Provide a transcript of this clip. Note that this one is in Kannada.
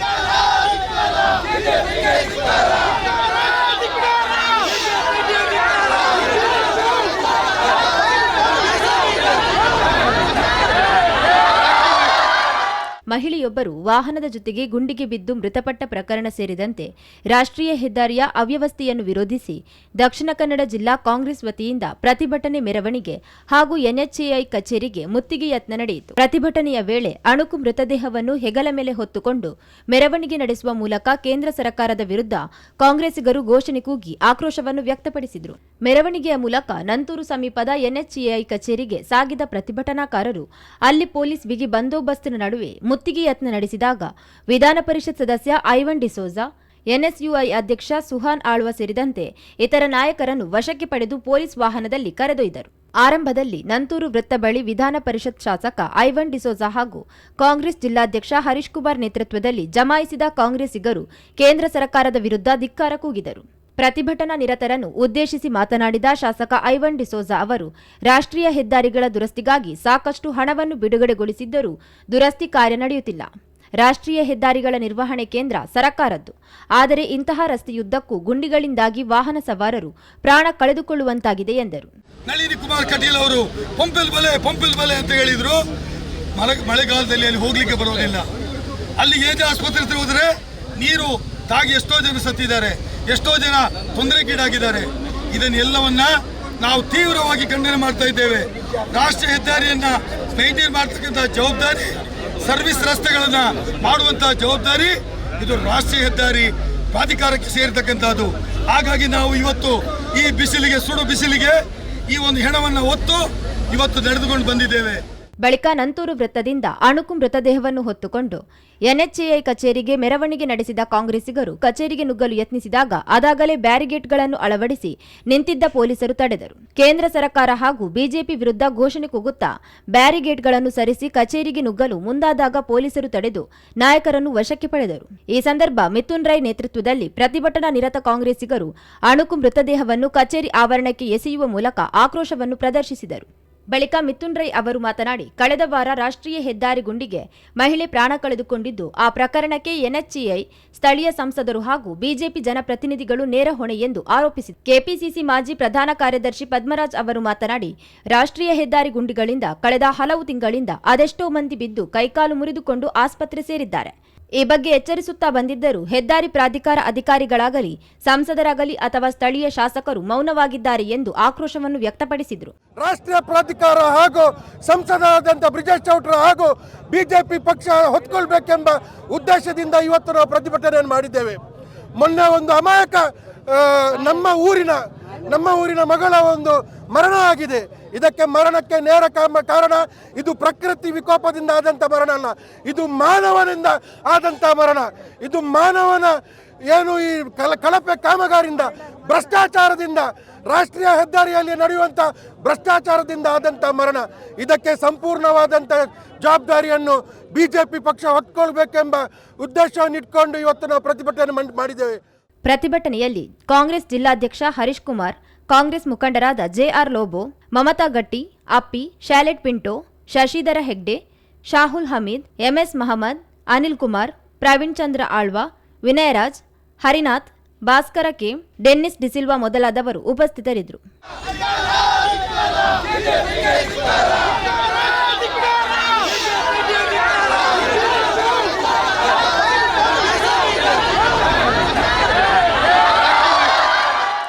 Fica lá, fica lá! Fica, fica, fica lá! ಮಹಿಳೆಯೊಬ್ಬರು ವಾಹನದ ಜೊತೆಗೆ ಗುಂಡಿಗೆ ಬಿದ್ದು ಮೃತಪಟ್ಟ ಪ್ರಕರಣ ಸೇರಿದಂತೆ ರಾಷ್ಟ್ರೀಯ ಹೆದ್ದಾರಿಯ ಅವ್ಯವಸ್ಥೆಯನ್ನು ವಿರೋಧಿಸಿ ದಕ್ಷಿಣ ಕನ್ನಡ ಜಿಲ್ಲಾ ಕಾಂಗ್ರೆಸ್ ವತಿಯಿಂದ ಪ್ರತಿಭಟನೆ ಮೆರವಣಿಗೆ ಹಾಗೂ ಎನ್ಎಚ್ಎಐ ಕಚೇರಿಗೆ ಮುತ್ತಿಗೆ ಯತ್ನ ನಡೆಯಿತು. ಪ್ರತಿಭಟನೆಯ ವೇಳೆ ಅಣುಕು ಮೃತದೇಹವನ್ನು ಹೆಗಲ ಮೇಲೆ ಹೊತ್ತುಕೊಂಡು ಮೆರವಣಿಗೆ ನಡೆಸುವ ಮೂಲಕ ಕೇಂದ್ರ ಸರ್ಕಾರದ ವಿರುದ್ಧ ಕಾಂಗ್ರೆಸ್ಸಿಗರು ಘೋಷಣೆ ಕೂಗಿ ಆಕ್ರೋಶವನ್ನು ವ್ಯಕ್ತಪಡಿಸಿದರು. ಮೆರವಣಿಗೆಯ ಮೂಲಕ ನಂತೂರು ಸಮೀಪದ ಎನ್ಎಚ್ಎಐ ಕಚೇರಿಗೆ ಸಾಗಿದ ಪ್ರತಿಭಟನಾಕಾರರು ಅಲ್ಲಿ ಪೊಲೀಸ್ ಬಿಗಿ ಬಂದೋಬಸ್ತಿನ ನಡುವೆ ಮುತ್ತಿಗೆ ಯತ್ನ ನಡೆಸಿದಾಗ ವಿಧಾನ ಪರಿಷತ್ ಸದಸ್ಯ ಐವನ್ ಡಿಸೋಜಾ, ಎನ್ಎಸ್ಯುಐ ಅಧ್ಯಕ್ಷ ಸುಹಾನ್ ಆಳ್ವ ಸೇರಿದಂತೆ ಇತರ ನಾಯಕರನ್ನು ವಶಕ್ಕೆ ಪಡೆದು ಪೊಲೀಸ್ ವಾಹನದಲ್ಲಿ ಕರೆದೊಯ್ದರು. ಆರಂಭದಲ್ಲಿ ನಂತೂರು ವೃತ್ತ ಬಳಿ ವಿಧಾನ ಪರಿಷತ್ ಶಾಸಕ ಐವನ್ ಡಿಸೋಜಾ ಹಾಗೂ ಕಾಂಗ್ರೆಸ್ ಜಿಲ್ಲಾಧ್ಯಕ್ಷ ಹರೀಶ್ ಕುಮಾರ್ ನೇತೃತ್ವದಲ್ಲಿ ಜಮಾಯಿಸಿದ ಕಾಂಗ್ರೆಸ್ಸಿಗರು ಕೇಂದ್ರ ಸರ್ಕಾರದ ವಿರುದ್ಧ ಧಿಕ್ಕಾರ ಕೂಗಿದರು. ಪ್ರತಿಭಟನಾ ನಿರತರನ್ನು ಉದ್ದೇಶಿಸಿ ಮಾತನಾಡಿದ ಶಾಸಕ ಐವನ್ ಡಿಸೋಜಾ ಅವರು, ರಾಷ್ಟ್ರೀಯ ಹೆದ್ದಾರಿಗಳ ದುರಸ್ತಿಗಾಗಿ ಸಾಕಷ್ಟು ಹಣವನ್ನು ಬಿಡುಗಡೆಗೊಳಿಸಿದ್ದರೂ ದುರಸ್ತಿ ಕಾರ್ಯ ನಡೆಯುತ್ತಿಲ್ಲ. ರಾಷ್ಟ್ರೀಯ ಹೆದ್ದಾರಿಗಳ ನಿರ್ವಹಣೆ ಕೇಂದ್ರ ಸರಕಾರದ್ದು. ಆದರೆ ಇಂತಹ ರಸ್ತೆಯುದ್ದಕ್ಕೂ ಗುಂಡಿಗಳಿಂದಾಗಿ ವಾಹನ ಸವಾರರು ಪ್ರಾಣ ಕಳೆದುಕೊಳ್ಳುವಂತಾಗಿದೆ ಎಂದರು. ನಳಿನಿ ಕುಮಾರ್ ಕಟೀಲ್ ಅವರು, ಪಂಪಿಲ್ ಬಲೆ ಪಂಪಿಲ್ ಬಲೆ ಅಂತ ಹೇಳಿದ್ರು. ಮಳೆ, ಮಳೆಗಾಲದಲ್ಲಿ ಅಲ್ಲಿ ಹೋಗ್ಲಿಕ್ಕೆ ಬರೋದಿಲ್ಲ. ಅಲ್ಲಿ ಏಜ್ ಆಸ್ಪತ್ರೆ ಹೋದ್ರೆ ನೀರು ತಾಗಿ ಎಷ್ಟೋ ಜನ ಸತ್ತಿದ್ದಾರೆ, ಎಷ್ಟೋ ಜನ ತೊಂದರೆಗೀಡಾಗಿದ್ದಾರೆ. ಇದನ್ನೆಲ್ಲವನ್ನ ನಾವು ತೀವ್ರವಾಗಿ ಖಂಡನೆ ಮಾಡ್ತಾ ಇದ್ದೇವೆ. ರಾಷ್ಟ್ರೀಯ ಹೆದ್ದಾರಿಯನ್ನ ಮೈಂಟೈನ್ ಮಾಡ್ತಕ್ಕಂಥ ಜವಾಬ್ದಾರಿ, ಸರ್ವಿಸ್ ರಸ್ತೆಗಳನ್ನ ಮಾಡುವಂತಹ ಜವಾಬ್ದಾರಿ, ಇದು ರಾಷ್ಟ್ರೀಯ ಹೆದ್ದಾರಿ ಪ್ರಾಧಿಕಾರಕ್ಕೆ ಸೇರಿರ್ತಕ್ಕಂಥದ್ದು ಹಾಗಾಗಿ ನಾವು ಇವತ್ತು ಈ ಬಿಸಿಲಿಗೆ, ಸುಡು ಬಿಸಿಲಿಗೆ ಈ ಒಂದು ಹೆಣವನ್ನು ಹೊತ್ತು ಇವತ್ತು ನಡೆದುಕೊಂಡು ಬಂದಿದ್ದೇವೆ. ಬಳಿಕ ನಂತೂರು ವೃತ್ತದಿಂದ ಅಣುಕು ಮೃತದೇಹವನ್ನು ಹೊತ್ತುಕೊಂಡು ಎನ್ಎಚ್ಎಐ ಕಚೇರಿಗೆ ಮೆರವಣಿಗೆ ನಡೆಸಿದ ಕಾಂಗ್ರೆಸ್ಸಿಗರು ಕಚೇರಿಗೆ ನುಗ್ಗಲು ಯತ್ನಿಸಿದಾಗ ಅದಾಗಲೇ ಬ್ಯಾರಿಗೇಟ್ಗಳನ್ನು ಅಳವಡಿಸಿ ನಿಂತಿದ್ದ ಪೊಲೀಸರು ತಡೆದರು. ಕೇಂದ್ರ ಸರ್ಕಾರ ಹಾಗೂ ಬಿಜೆಪಿ ವಿರುದ್ಧ ಘೋಷಣೆ ಕೂಗುತ್ತಾ ಬ್ಯಾರಿಗೇಟ್ಗಳನ್ನು ಸರಿಸಿ ಕಚೇರಿಗೆ ನುಗ್ಗಲು ಮುಂದಾದಾಗ ಪೊಲೀಸರು ತಡೆದು ನಾಯಕರನ್ನು ವಶಕ್ಕೆ ಪಡೆದರು. ಈ ಸಂದರ್ಭ ಮಿಥುನ್ ರೈ ನೇತೃತ್ವದಲ್ಲಿ ಪ್ರತಿಭಟನಾ ನಿರತ ಕಾಂಗ್ರೆಸ್ಸಿಗರು ಅಣುಕು ಮೃತದೇಹವನ್ನು ಕಚೇರಿ ಆವರಣಕ್ಕೆ ಎಸೆಯುವ ಮೂಲಕ ಆಕ್ರೋಶವನ್ನು ಪ್ರದರ್ಶಿಸಿದರು. ಬಳಿಕ ಮಿಥುನ್ ರೈ ಅವರು ಮಾತನಾಡಿ, ಕಳೆದ ವಾರ ರಾಷ್ಟ್ರೀಯ ಹೆದ್ದಾರಿ ಗುಂಡಿಗೆ ಮಹಿಳೆ ಪ್ರಾಣ ಕಳೆದುಕೊಂಡಿದ್ದು, ಆ ಪ್ರಕರಣಕ್ಕೆ ಎನ್ಎಚ್ಇಐ ಸ್ಥಳೀಯ ಸಂಸದರು ಹಾಗೂ ಬಿಜೆಪಿ ಜನಪ್ರತಿನಿಧಿಗಳು ನೇರ ಹೊಣೆ ಎಂದು ಆರೋಪಿಸಿದರು ಕೆಪಿಸಿಸಿ ಮಾಜಿ ಪ್ರಧಾನ ಕಾರ್ಯದರ್ಶಿ ಪದ್ಮರಾಜ್ ಅವರು ಮಾತನಾಡಿ, ರಾಷ್ಟ್ರೀಯ ಹೆದ್ದಾರಿ ಗುಂಡಿಗಳಿಂದ ಕಳೆದ ಹಲವು ತಿಂಗಳಿಂದ ಅದೆಷ್ಟೋ ಮಂದಿ ಬಿದ್ದು ಕೈಕಾಲು ಮುರಿದುಕೊಂಡು ಆಸ್ಪತ್ರೆ ಸೇರಿದ್ದಾರೆ. ಈ ಬಗ್ಗೆ ಎಚ್ಚರಿಸುತ್ತಾ ಬಂದಿದ್ದರೂ ಹೆದ್ದಾರಿ ಪ್ರಾಧಿಕಾರ ಅಧಿಕಾರಿಗಳಾಗಲಿ, ಸಂಸದರಾಗಲಿ ಅಥವಾ ಸ್ಥಳೀಯ ಶಾಸಕರು ಮೌನವಾಗಿದ್ದಾರೆ ಎಂದು ಆಕ್ರೋಶವನ್ನು ವ್ಯಕ್ತಪಡಿಸಿದರು. ರಾಷ್ಟ್ರೀಯ ಪ್ರಾಧಿಕಾರ ಹಾಗೂ ಸಂಸದರಾದಂಥ ಬ್ರಿಜೇಶ್ ಚೌಟ್ರ ಹಾಗೂ ಬಿಜೆಪಿ ಪಕ್ಷ ಹೊತ್ಕೊಳ್ಬೇಕೆಂಬ ಉದ್ದೇಶದಿಂದ ಇವತ್ತು ನಾವು ಪ್ರತಿಭಟನೆಯನ್ನು ಮಾಡಿದ್ದೇವೆ. ಮೊನ್ನೆ ಒಂದು ಅಮಾಯಕ ನಮ್ಮ ಊರಿನ ನಮ್ಮ ಊರಿನ ಮಗಳ ಒಂದು ಮರಣ ಆಗಿದೆ. ಇದಕ್ಕೆ ಮರಣಕ್ಕೆ ನೇರ ಕಾರಣ ಇದು ಪ್ರಕೃತಿ ವಿಕೋಪದಿಂದ ಆದಂಥ ಮರಣ ಅಲ್ಲ. ಇದು ಮಾನವನಿಂದ ಆದಂಥ ಮರಣ. ಇದು ಮಾನವನ ಏನು ಈ ಕಲ ಕಳಪೆ ಕಾಮಗಾರಿಯಿಂದ, ಭ್ರಷ್ಟಾಚಾರದಿಂದ, ರಾಷ್ಟ್ರೀಯ ಹೆದ್ದಾರಿಯಲ್ಲಿ ನಡೆಯುವಂಥ ಭ್ರಷ್ಟಾಚಾರದಿಂದ ಆದಂಥ ಮರಣ. ಇದಕ್ಕೆ ಸಂಪೂರ್ಣವಾದಂಥ ಜವಾಬ್ದಾರಿಯನ್ನು ಬಿಜೆಪಿ ಪಕ್ಷ ಹೊತ್ಕೊಳ್ಬೇಕೆಂಬ ಉದ್ದೇಶವನ್ನು ಇಟ್ಕೊಂಡು ಇವತ್ತು ನಾವು ಪ್ರತಿಭಟನೆ ಮಾಡ್- ಮಾಡಿದ್ದೇವೆ. ಪ್ರತಿಭಟನೆಯಲ್ಲಿ ಕಾಂಗ್ರೆಸ್ ಜಿಲ್ಲಾಧ್ಯಕ್ಷ ಹರೀಶ್ ಕುಮಾರ್, ಕಾಂಗ್ರೆಸ್ ಮುಖಂಡರಾದ JR Lobo, Mamata Gatti, Appi Shalet Pinto, Shashidhara Hegde, Shahul Hameed, MS Mahammad Anil Kumar, Praveen Chandra Alva, Vinayraj, Harinath, Bhaskara K, Dennis D'Silva ಮೊದಲಾದವರು ಉಪಸ್ಥಿತರಿದ್ದರು.